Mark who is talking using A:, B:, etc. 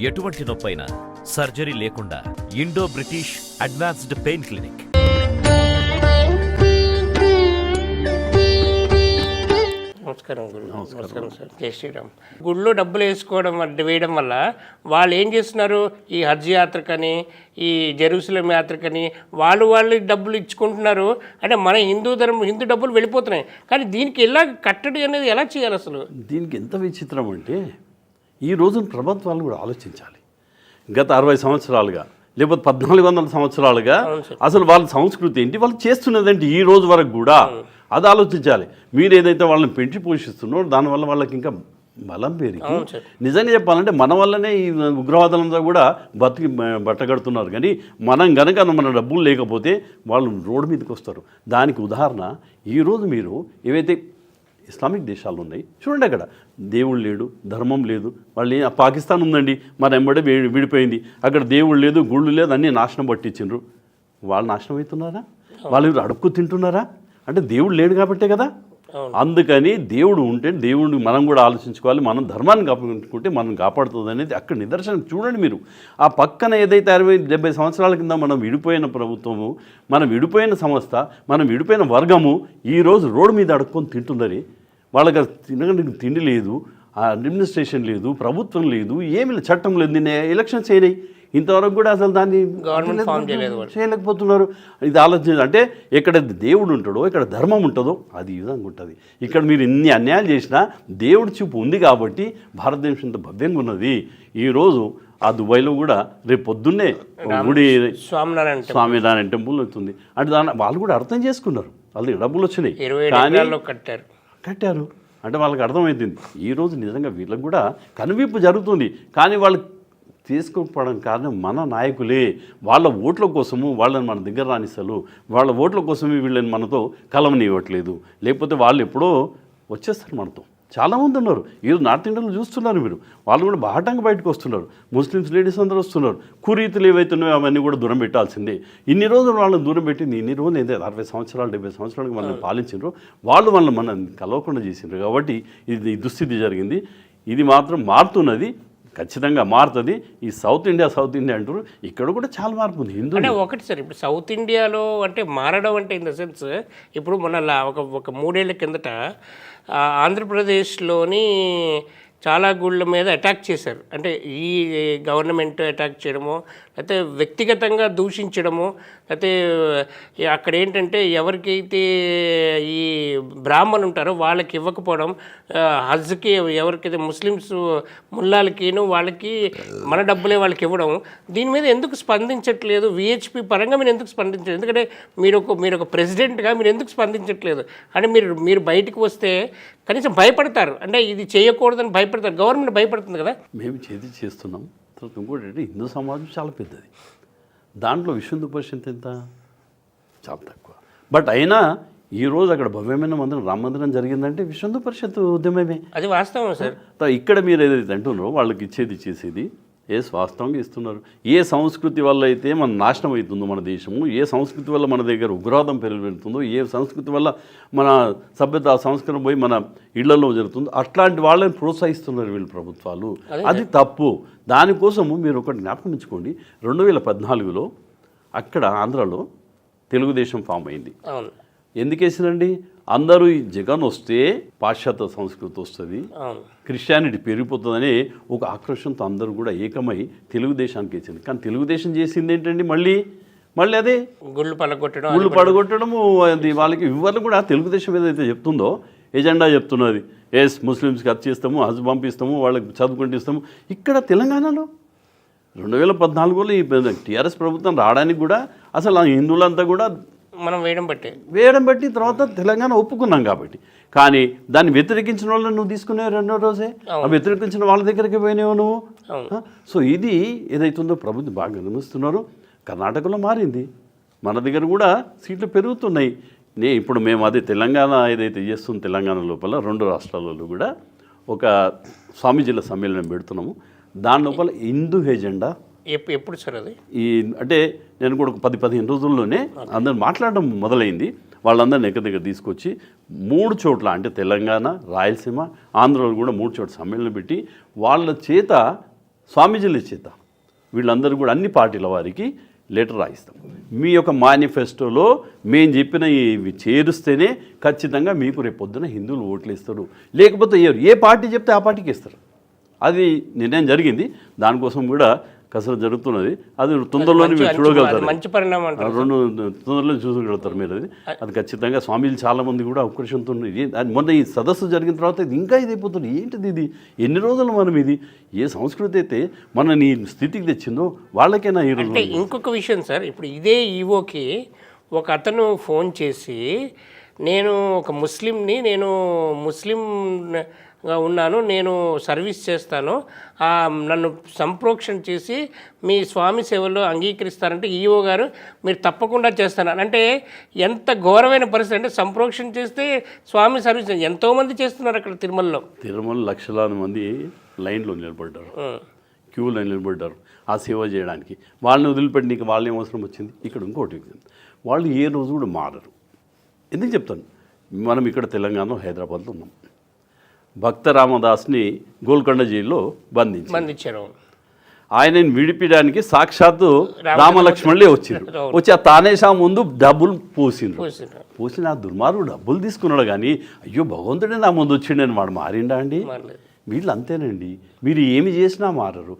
A: ఎటువంటి నొప్పైనా సర్జరీ లేకుండా Indo British advanced pain clinic.
B: నమస్కారం గురు. నమస్కారం. సార్. జై శ్రీరామ్. గుళ్ళో డబ్బులు వేసుకోవడం వేయడం వల్ల వాళ్ళు ఏం చేస్తున్నారు? ఈ హజ్ యాత్రకని ఈ జెరూసలేం యాత్రకని వాళ్ళు వాళ్ళు డబ్బులు ఇచ్చుకుంటున్నారు. అంటే మన హిందూ ధర్మం హిందూ డబ్బులు వెళ్ళిపోతున్నాయి. కానీ దీనికి ఎలా కట్టడి అనేది ఎలా చేయాలి అసలు?
C: దీనికి ఎంత విచిత్రం అంటే ఈ రోజున ప్రభుత్వాలు కూడా ఆలోచించాలి. గత అరవై సంవత్సరాలుగా లేకపోతే పద్నాలుగు వందల సంవత్సరాలుగా అసలు వాళ్ళ సంస్కృతి ఏంటి? వాళ్ళు చేస్తున్నదేంటి ఈ రోజు వరకు కూడా? అది ఆలోచించాలి. మీరు ఏదైతే వాళ్ళని పెంచి పోషిస్తున్నారో దానివల్ల వాళ్ళకి ఇంకా బలం పెరిగి. నిజంగా చెప్పాలంటే మన వల్లనే ఈ ఉగ్రవాదులంతా కూడా బతికి బట్టగడుతున్నారు. కానీ మనం గనక మన డబ్బులు లేకపోతే వాళ్ళు రోడ్డు మీదకి వస్తారు. దానికి ఉదాహరణ ఈరోజు మీరు ఏవైతే ఇస్లామిక్ దేశాలు ఉన్నాయి. చూడండి అక్కడ. దేవుడు లేడు ధర్మం లేదు. వాళ్ళు పాకిస్తాన్ ఉందండి. మన ఎంబడే విడిపోయింది. అక్కడ దేవుడు లేదు గుళ్ళు లేదు అన్నీ నాశనం పట్టించిండ్రు. వాళ్ళు నాశనం అవుతున్నారా? వాళ్ళు ఎవరు అడుక్కు తింటున్నారా? అంటే దేవుడు లేడు కాబట్టే కదా. అందుకని దేవుడు ఉంటే దేవుడిని మనం కూడా ఆలోచించుకోవాలి. మనం ధర్మాన్ని కాపాడుకుంటే మనం కాపాడుతుంది అనేది అక్కడ నిదర్శనం. చూడండి మీరు. ఆ పక్కన ఏదైతే అరవై డెబ్బై సంవత్సరాల కింద మనం విడిపోయిన ప్రభుత్వము మనం విడిపోయిన సంస్థ మనం విడిపోయిన వర్గము ఈరోజు రోడ్డు మీద అడుక్కొని తింటున్నది వాళ్ళకి తినడానికి తిండి లేదు ఆ అడ్మినిస్ట్రేషన్ లేదు ప్రభుత్వం లేదు ఏమి లేదు, చట్టం లేదు నిన్న ఎలక్షన్స్ అయినాయి. ఇంతవరకు కూడా అసలు దాన్ని
B: వాళ్ళు.
C: చేయలేకపోతున్నారు. ఇది ఆలోచన అంటే ఎక్కడ దేవుడు ఉంటాడో ఎక్కడ ధర్మం ఉంటుందో అది ఈ విధంగా ఉంటుంది. ఇక్కడ మీరు ఇన్ని అన్యాయాలు చేసినా దేవుడి చూపు ఉంది కాబట్టి భారతదేశం ఇంత భవ్యంగా ఉన్నది. ఈరోజు ఆ దుబాయ్లో కూడా రేపు పొద్దున్నే గుడి
B: స్వామినారాయణ
C: స్వామినారాయణ టెంపుల్ అవుతుంది. అంటే దాన్ని వాళ్ళు కూడా అర్థం చేసుకున్నారు. వాళ్ళకి డబ్బులు వచ్చినాయి. కానీ
B: కట్టారు.
C: కట్టారు. అంటే వాళ్ళకి అర్థమవుతుంది ఈరోజు నిజంగా వీళ్ళకి కూడా కనువిప్పు జరుగుతుంది. కానీ వాళ్ళు తీసుకోకపోవడం కారణం మన నాయకులే. వాళ్ళ ఓట్ల కోసము వాళ్ళని మన దగ్గర రానిస్తారు వాళ్ళ ఓట్ల కోసమే వీళ్ళని మనతో కలవనివ్వట్లేదు. లేకపోతే వాళ్ళు ఎప్పుడో వచ్చేస్తారు మనతో. చాలామంది ఉన్నారు. ఈరోజు నార్త్ ఇండియాలో చూస్తున్నారు మీరు. వాళ్ళు కూడా బాహటంగా బయటకు వస్తున్నారు. ముస్లిమ్స్ లేడీస్ అందరూ వస్తున్నారు. కురీతులు ఏవైతున్నాయో అవన్నీ కూడా దూరం పెట్టాల్సిందే. ఇన్ని రోజులు వాళ్ళని దూరం పెట్టింది ఇన్ని రోజులు ఏదైతే అరవై సంవత్సరాలు డెబ్బై సంవత్సరాలకు మనల్ని పాలించారు వాళ్ళు మనల్ని మనం కలవకుండా చేసిండ్రు కాబట్టి ఇది దుస్థితి జరిగింది. ఇది మాత్రం మారుతున్నది. ఖచ్చితంగా మారుతుంది. ఈ సౌత్ ఇండియా సౌత్ ఇండియా అంటారు. ఇక్కడ కూడా చాలా మార్పు ఉంది. హిందూ
B: అంటే ఒకటి సార్ ఇప్పుడు సౌత్ ఇండియాలో అంటే మారడం అంటే ఇన్ ద సెన్స్ ఇప్పుడు మన ఒక ఒక మూడేళ్ళ కిందట ఆంధ్రప్రదేశ్లోని చాలా గుళ్ళ మీద అటాక్ చేశారు. అంటే ఈ గవర్నమెంట్ అటాక్ చేయడము లేకపోతే వ్యక్తిగతంగా దూషించడము లేకపోతే అక్కడ ఏంటంటే ఎవరికైతే ఈ బ్రాహ్మణులు ఉంటారో వాళ్ళకి ఇవ్వకపోవడం హజ్కి ఎవరికైతే ముస్లిమ్స్ ముల్లాలకిను వాళ్ళకి మన డబ్బులే వాళ్ళకి ఇవ్వడం దీని మీద ఎందుకు స్పందించట్లేదు? విహెచ్పి పరంగా మీరు ఎందుకు స్పందించలేదు ఎందుకంటే మీరు ఒక మీరు ఒక ప్రెసిడెంట్గా మీరు ఎందుకు స్పందించట్లేదు? అంటే మీరు మీరు బయటికి వస్తే కనీసం భయపడతారు. అంటే ఇది చేయకూడదని భయపడతారు. గవర్నమెంట్ భయపడుతుంది కదా?
C: మేము చేతి చేస్తున్నాం. తర్వాత ఇంకోటి అంటే హిందూ సమాజం చాలా పెద్దది. దాంట్లో విశ్వందు హిందూ పరిషత్ ఎంత? చాలా తక్కువ. బట్ అయినా ఈ రోజు అక్కడ భవ్యమైన మందిరం రామ మందిరం జరిగిందంటే విశ్వ హిందూ పరిషత్ ఉద్యమమే.
B: అది వాస్తవం సార్.
C: ఇక్కడ మీరు ఏదైతే అంటున్నారో వాళ్ళకి ఇచ్చేది ఇచ్చేసేది ఏ వాస్తవంగా ఇస్తున్నారు? ఏ సంస్కృతి వల్ల అయితే మన నాశనం అవుతుందో మన దేశము? ఏ సంస్కృతి వల్ల మన దగ్గర ఉగ్రవాదం పెరుగుతుందో ఏ సంస్కృతి వల్ల మన సభ్యత సంస్కరణ పోయి మన ఇళ్ళలో జరుగుతుందో? అట్లాంటి వాళ్ళని ప్రోత్సహిస్తున్నారు వీళ్ళు ప్రభుత్వాలు. అది తప్పు. దానికోసము మీరు ఒకటి జ్ఞాపకం ఉంచుకోండి. రెండు వేల పద్నాలుగులో అక్కడ ఆంధ్రాలో తెలుగుదేశం ఫామ్ అయింది.
B: అవును
C: ఎందుకు వేసినండి అందరూ ఈ జగన్ వస్తే పాశ్చాత్య సంస్కృతి వస్తుంది. క్రిస్టియానిటీ పెరిగిపోతుందని ఒక ఆక్రోషంతో అందరూ కూడా ఏకమై తెలుగుదేశానికి ఇచ్చింది కానీ తెలుగుదేశం చేసింది ఏంటండి మళ్ళీ? మళ్ళీ అదే?
B: గుళ్ళు పలగొట్టడం
C: ఊళ్ళు పడగొట్టడము అది వాళ్ళకి ఇవ్వాలి కూడా తెలుగుదేశం ఏదైతే చెప్తుందో? ఎజెండా చెప్తున్నది. ఎస్ ముస్లిమ్స్కి అది చేస్తాము హజ్ పంపిస్తాము వాళ్ళకి చదువుకుంటిస్తాము ఇక్కడ తెలంగాణలో రెండు వేల పద్నాలుగులో ఈ టీఆర్ఎస్ ప్రభుత్వం రావడానికి కూడా అసలు హిందువులంతా కూడా
B: మనం వేయడం బట్టే.
C: వేయడం బట్టి తర్వాత తెలంగాణ ఒప్పుకున్నాం కాబట్టి. కానీ దాన్ని వ్యతిరేకించిన వాళ్ళని నువ్వు తీసుకునే రెండో రోజే? ఆ వ్యతిరేకించిన వాళ్ళ దగ్గరికి పోయినావు నువ్వు? సో ఇది ఏదైతుందో ప్రభుత్వం బాగా గమనిస్తున్నారు. కర్ణాటకలో మారింది. మన దగ్గర కూడా సీట్లు పెరుగుతున్నాయి. నే ఇప్పుడు మేము అదే తెలంగాణ ఏదైతే చేస్తుంది తెలంగాణ లోపల రెండు రాష్ట్రాలలో కూడా ఒక స్వామీజీల సమ్మేళనం పెడుతున్నాము. దాని లోపల హిందూ ఎజెండా
B: ఎప్పుడు ఎప్పుడు సార్ అది?
C: ఈ అంటే నేను కూడా ఒక పది పదిహేను రోజుల్లోనే అందరు మాట్లాడడం మొదలైంది. వాళ్ళందరిని ఎక్కడి దగ్గర తీసుకొచ్చి మూడు చోట్ల అంటే తెలంగాణ రాయలసీమ ఆంధ్రలో కూడా మూడు చోట్ల సమ్మేళనం పెట్టి వాళ్ళ చేత స్వామీజీల చేత వీళ్ళందరూ కూడా అన్ని పార్టీల వారికి లెటర్ రాయిస్తాం. మీ యొక్క మేనిఫెస్టోలో మేము చెప్పిన ఇవి చేరుస్తేనే ఖచ్చితంగా మీకు రేపు పొద్దున హిందువులు ఓట్లు ఇస్తారు లేకపోతే ఎవరు ఏ పార్టీ చెప్తే ఆ పార్టీకి ఇస్తారు అది నిర్ణయం జరిగింది. దానికోసం కూడా కసరత్తు జరుగుతున్నది. అది తొందరలోనే మీరు
B: మంచి-
C: చూడగలుగుతారు.
B: మంచి పరిణామం
C: రెండు తొందరలో చూసగలుగుతారు మీరు అది. అది ఖచ్చితంగా స్వామీలు చాలా మంది కూడా ఉత్కర్షంతో మొన్న ఈ సదస్సు జరిగిన తర్వాత ఇది ఇంకా ఇది అయిపోతుంది. ఏంటిది ఇది? ఎన్ని రోజులు మనం ఇది? ఏ సంస్కృతి అయితే మన నీ స్థితికి తెచ్చిందో వాళ్ళకైనా ఈ రోజు
B: ఇంకొక విషయం సార్. ఇప్పుడు ఇదే ఈవోకి ఒక అతను ఫోన్ చేసి నేను ఒక ముస్లింని నేను ముస్లింగా ఉన్నాను నేను సర్వీస్ చేస్తాను. నన్ను సంప్రోక్షణ చేసి మీ స్వామి సేవలో అంగీకరిస్తారంటే ఈఓ గారు మీరు తప్పకుండా చేస్తాను అంటే ఎంత ఘోరమైన పరిస్థితి అంటే సంప్రోక్షణ చేస్తే స్వామి సర్వీస్ ఎంతోమంది చేస్తున్నారు అక్కడ తిరుమలలో?
C: తిరుమల లక్షలాది మంది లైన్లో నిలబడ్డారు. క్యూలో నిలబడ్డారు ఆ సేవ చేయడానికి. వాళ్ళని వదిలిపెట్టి నీకు వాళ్ళని అవసరం వచ్చింది? ఇక్కడ ఇంకోటి వాళ్ళు ఏ రోజు కూడా మారరు. ఎందుకు చెప్తాను? మనం ఇక్కడ తెలంగాణలో హైదరాబాద్లో ఉన్నాం. భక్త రామదాస్ని గోల్కొండ జైల్లో బంధించి
B: ఇచ్చారు
C: ఆయనని విడిపించడానికి సాక్షాత్తు రామలక్ష్మణులే వచ్చిండ్రు వచ్చి ఆ తానేషా ముందు డబ్బులు పోసిండ్రు. పోసిన ఆ దుర్మార్గుడు డబ్బులు తీసుకున్నాడు కానీ అయ్యో భగవంతుడే నా ముందు వచ్చిండని వాడు మారిండా అండి. వీళ్ళు అంతేనండి. మీరు ఏమి చేసినా మారరు.